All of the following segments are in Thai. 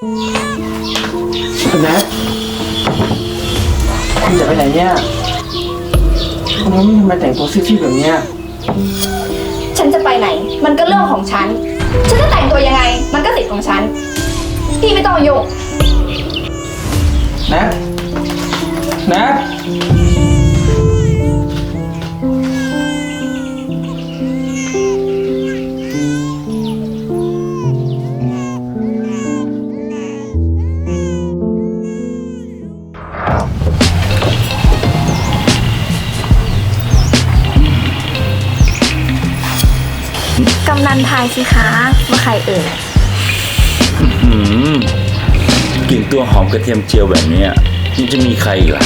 คุณแนทคุณจะไปไหนเนี่ยคุณแนททำไมแต่งตัวซีดๆแบบเนี้ยฉันจะไปไหน มันก็เรื่องของฉัน ฉันจะแต่งตัวยังไง มันก็สิทธิ์ของฉัน พี่ไม่ต้องมายุ่ง แนทแนท สิคะว่าใครเอ่ยอืมกลิ่นตัวหอมกระเทียมเจียวแบบเนี้ยมันจะมีใครอีกล่ะ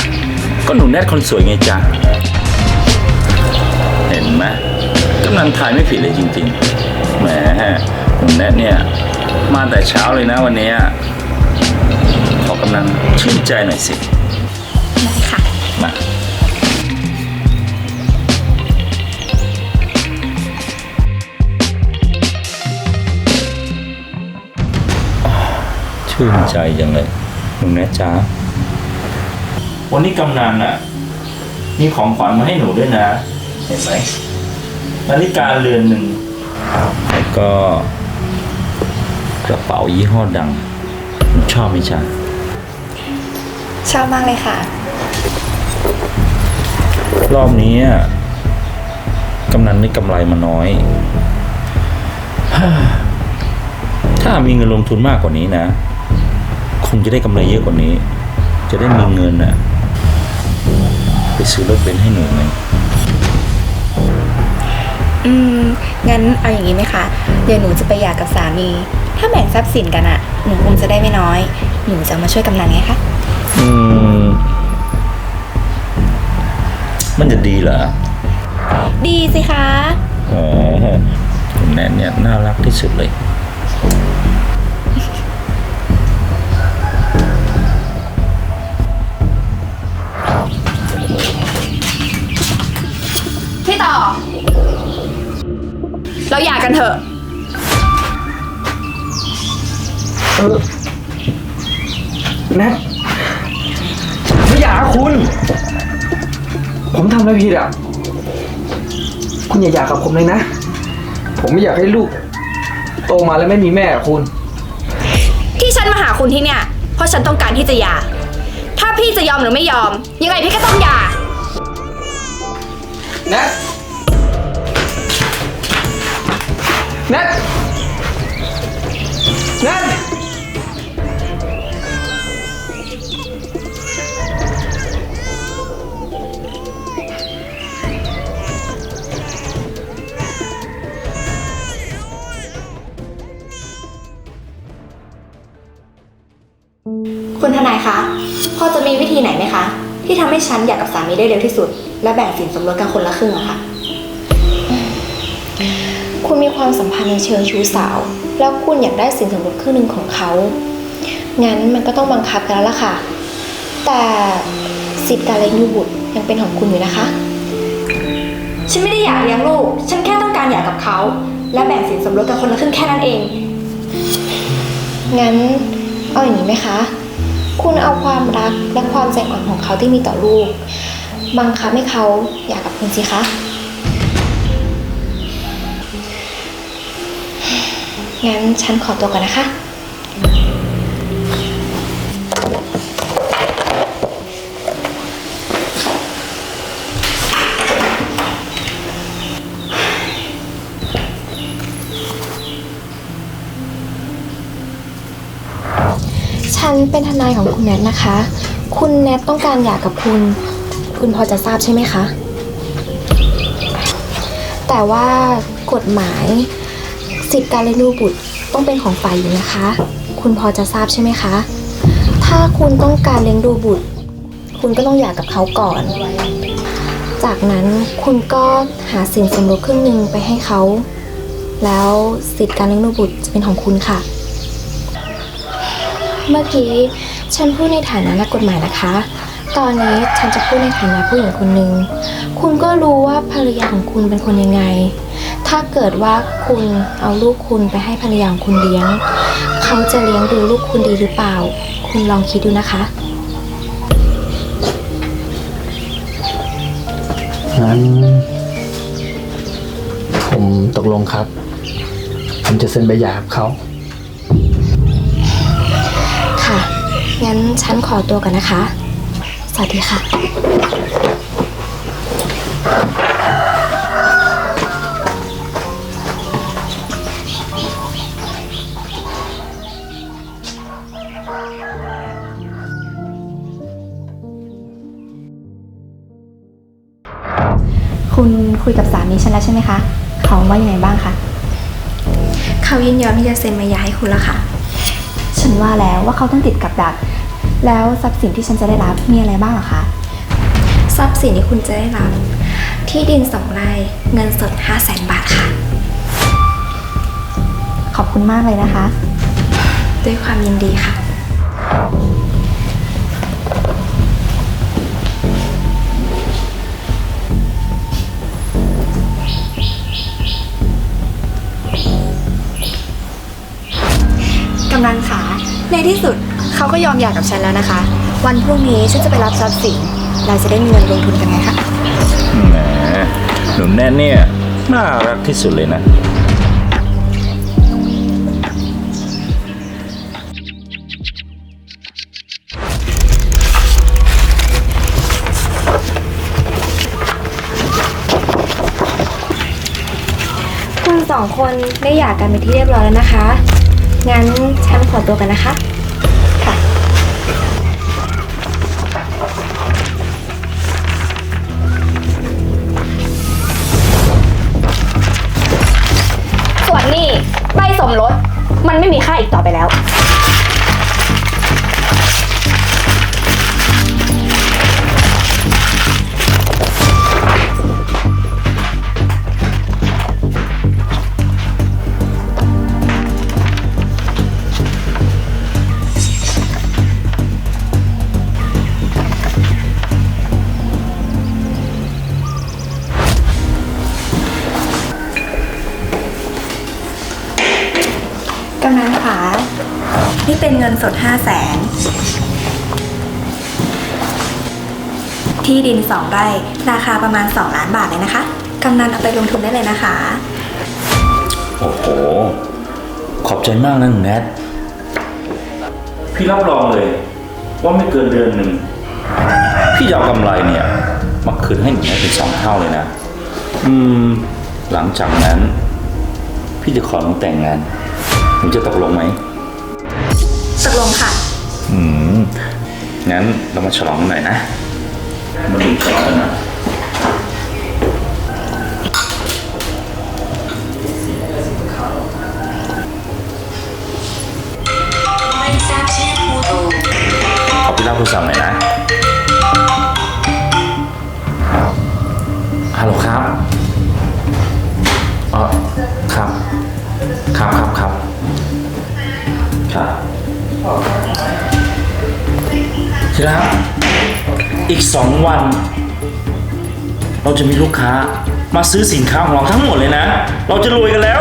ก็หนูแนทคนสวยไงจ๊ะ เห็นไหมกำลังทายไม่ผิดเลยจริงๆ แหมหนูแนทเนี่ย มาแต่เช้าเลยนะวันเนี้ยขอกำลังชื่นใจหน่อยสิ ได้ค่ะ มา ชื่นใจจังเลยหนูแนทจ้าวันนี้กำนันอะ มีของขวัญมาให้หนูด้วยนะ เห็นไหมนาฬิกาเรือนหนึ่งแล้วก็กระเป๋ายี่ห้อดังหนูชอบไหมจ๊ะชอบมากเลยค่ะ รอบนี้อะกำนันได้กำไรมาน้อย ถ้ามีเงินลงทุนมากกว่านี้นะ คงจะได้กำไรเยอะกว่านี้ จะได้มีเงินน่ะไปซื้อรถเบนซ์ให้หนูไงอืม งั้นเอาอย่างนี้ไหมคะ เดี๋ยวหนูจะไปหย่ากับสามี ถ้าแบ่งทรัพย์สินกันอะหนูคงจะได้ไม่น้อย หนูจะมาช่วยกำนันไงคะ อืม มันจะดีเหรอ ดีสิคะ อ๋อคุณแนนเนี่ยน่ารักที่สุดเลย เราหย่ากันเถอะ เออแนทไม่อยากนะคุณ ผมทำอะไรผิดอะ คุณอย่าอยากกับผมเลยนะ ผมไม่อยากให้ลูก โตมาแล้วไม่มีแม่อะคุณ ที่ฉันมาหาคุณที่เนี่ย เพราะฉันต้องการที่จะหย่า ถ้าพี่จะยอมหรือไม่ยอม ยังไงพี่ก็ต้องหย่า แนท แนทแนทคุณทนายคะพอจะมีวิธีไหนไหมคะ ที่ทำให้ฉันหย่ากับสามีได้เร็วที่สุด และแบ่งสินสมรสกันคนละครึ่งอะค่ะ คุณมีความสัมพันธ์ในเชิงชู้สาว แล้วคุณอยากได้สินสมรสครึ่งหนึ่งของเขา งั้นมันก็ต้องบังคับกันแล้วล่ะค่ะ แต่สิทธิการเลี้ยงดูบุตรยังเป็นของคุณอยู่นะคะ ฉันไม่ได้อยากเลี้ยงลูก ฉันแค่ต้องการหย่ากับเขา และแบ่งสินสมรสกันคนละครึ่งแค่นั้นเอง งั้นเอาอย่างนี้ไหมคะ คุณเอาความรักและความใจอ่อนของเขาที่มีต่อลูก บังคับให้เขาอยากกับคุณสิคะ งั้นฉันขอตัวก่อนนะคะ ฉันเป็นทนายของคุณแนทนะคะ คุณแนทต้องการหย่ากับคุณ คุณพอจะทราบใช่ไหมคะ แต่ว่ากฎหมาย สิทธิการเลี้ยงดูบุตรต้องเป็นของฝ่ายหญิงนะคะ คุณพอจะทราบใช่ไหมคะ ถ้าคุณต้องการเลี้ยงดูบุตร คุณก็ต้องหย่ากับเขาก่อน จากนั้นคุณก็หาสินสมรสครึ่งหนึ่งไปให้เขา แล้วสิทธิการเลี้ยงดูบุตรจะเป็นของคุณค่ะ เมื่อกี้ฉันพูดในฐานะนักกฎหมายนะคะ ตอนนี้ฉันจะพูดในฐานะผู้หญิงคนหนึ่ง คุณก็รู้ว่าภรรยาของคุณเป็นคนยังไง ถ้าเกิดว่าคุณเอาลูกคุณไปให้ภรรยาของคุณเลี้ยง เขาจะเลี้ยงดูลูกคุณดีหรือเปล่า คุณลองคิดดูนะคะ งั้น ผมตกลงครับ ผมจะเซ็นใบหย่ากับเขา ค่ะ งั้นฉันขอตัวก่อนนะคะ สวัสดีค่ะ คุณคุยกับสามีฉันแล้วใช่ไหมคะเขาว่ายังไงบ้างคะ เขายินยอมที่จะเซ็นใบหย่าให้คุณแล้วค่ะ ฉันว่าแล้วว่าเขาต้องติดกับดัก แล้วทรัพย์สินที่ฉันจะได้รับมีอะไรบ้างเหรอคะ ทรัพย์สินที่คุณจะได้รับ ที่ดินสองไร่เงินสด 5 0 0แสนบาทค่ะ ขอบคุณมากเลยนะคะ ด้วยความยินดีค่ะ กำนันขาในที่สุดเขาก็ยอมหย่ากับฉันแล้วนะคะ วันพรุ่งนี้ฉันจะไปรับทรัพย์สินเราจะได้มีเงินลงทุนกันไงคะแหมหนุ่มแน่เนี่ยน่ารักที่สุดเลยนะ คุณสองคนได้หย่ากันไปนที่เรียบร้อยแล้วนะคะ งั้นฉันขอตัวกันนะคะ ค่ะ ส่วนนี่ใบสมรส มันไม่มีค่าอีกต่อไปแล้ว สดห้าแสน ที่ดินสองไร่ ราคาประมาณ 2 ล้านบาทเลยนะคะ กำนันเอาไปลงทุนได้เลยนะคะ โอ้โห ขอบใจมากนะหนุ่มแนทพี่รับรองเลย ว่าไม่เกินเดือนหนึ่ง พี่จะเอากำไรเนี่ย มาคืนให้หนุ่มแนทเป็นสองเท่าเลยนะ อืม หลังจากนั้น พี่จะขอน้องแต่งงานหนูจะตกลงไหม ตกลงค่ะ อืม งั้นเรามาฉลองกันหน่อยนะ มาดูฉลองกันนะขอพี่รับโทรศัพท์หน่อยนะฮัลโหลครับ อีกสองวัน เราจะมีลูกค้ามาซื้อสินค้าของเราทั้งหมดเลยนะ เราจะรวยกันแล้ว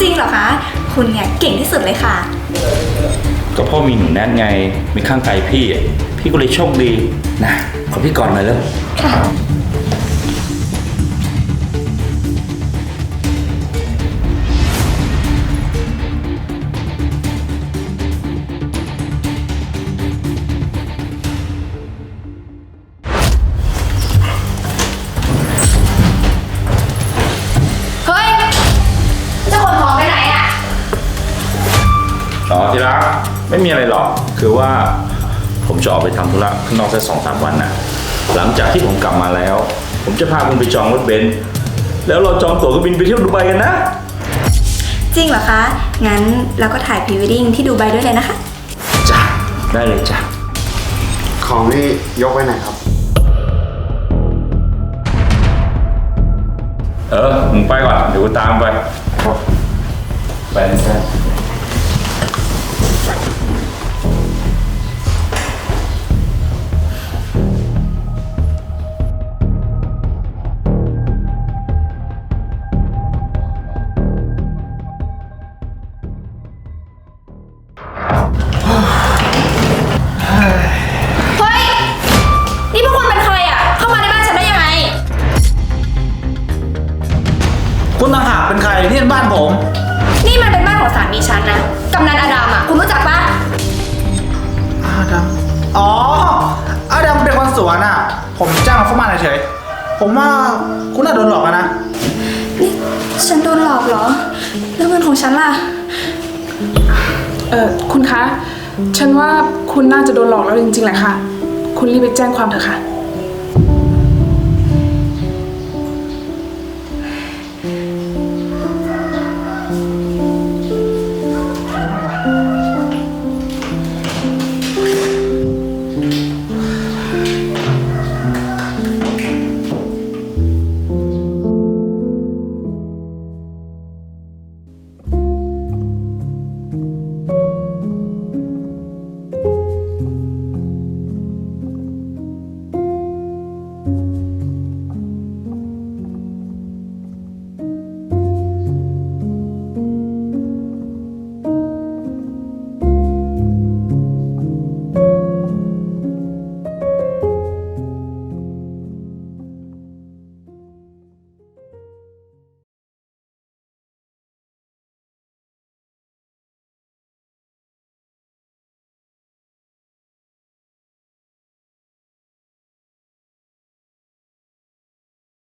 จริงเหรอคะ คุณเนี่ยเก่งที่สุดเลยค่ะ ก็เพ่อมีหนูแนทไง มีข้างไกลพี่อะพี่ก็เลยโชคดีนะขอพี่ก่อนหน่อยแล้วเที่รักไม่มีอะไรหรอก คือว่าผมจะออกไปทำธุระข้างนอกสักสองสามวันนะหลังจากที่ผมกลับมาแล้ว ผมจะพาคุณไปจองรถเบนซ์แล้วเราจองตั๋วเครื่องบินไปเที่ยวดูไบกันนะ จริงเหรอคะ งั้นเราก็ถ่ายพรีเวดดิ้งที่ดูไบด้วยเลยนะคะ จ้ะ ได้เลยจ้ะ ของนี่ยกไว้ไหนครับ เออมึงไปก่อนเดี๋ยวกูตามไป ไปนะจ๊ นี่มันบ้านผม นี่มันเป็นบ้านของสามีฉันนะ กำนันอาดามอะ คุณรู้จักปะอาดามอ๋อ อาดามเป็นคนสวนอะ ผมจ้างเขามาเฉยผมว่าคุณน่าโดนหลอกนะ นี่ฉันโดนหลอกเหรอ แล้วเงินของฉันล่ะ เออคุณคะ ฉันว่าคุณน่าจะโดนหลอกแล้วจริงๆแหละค่ะ คุณรีบไปแจ้งความเถอะค่ะ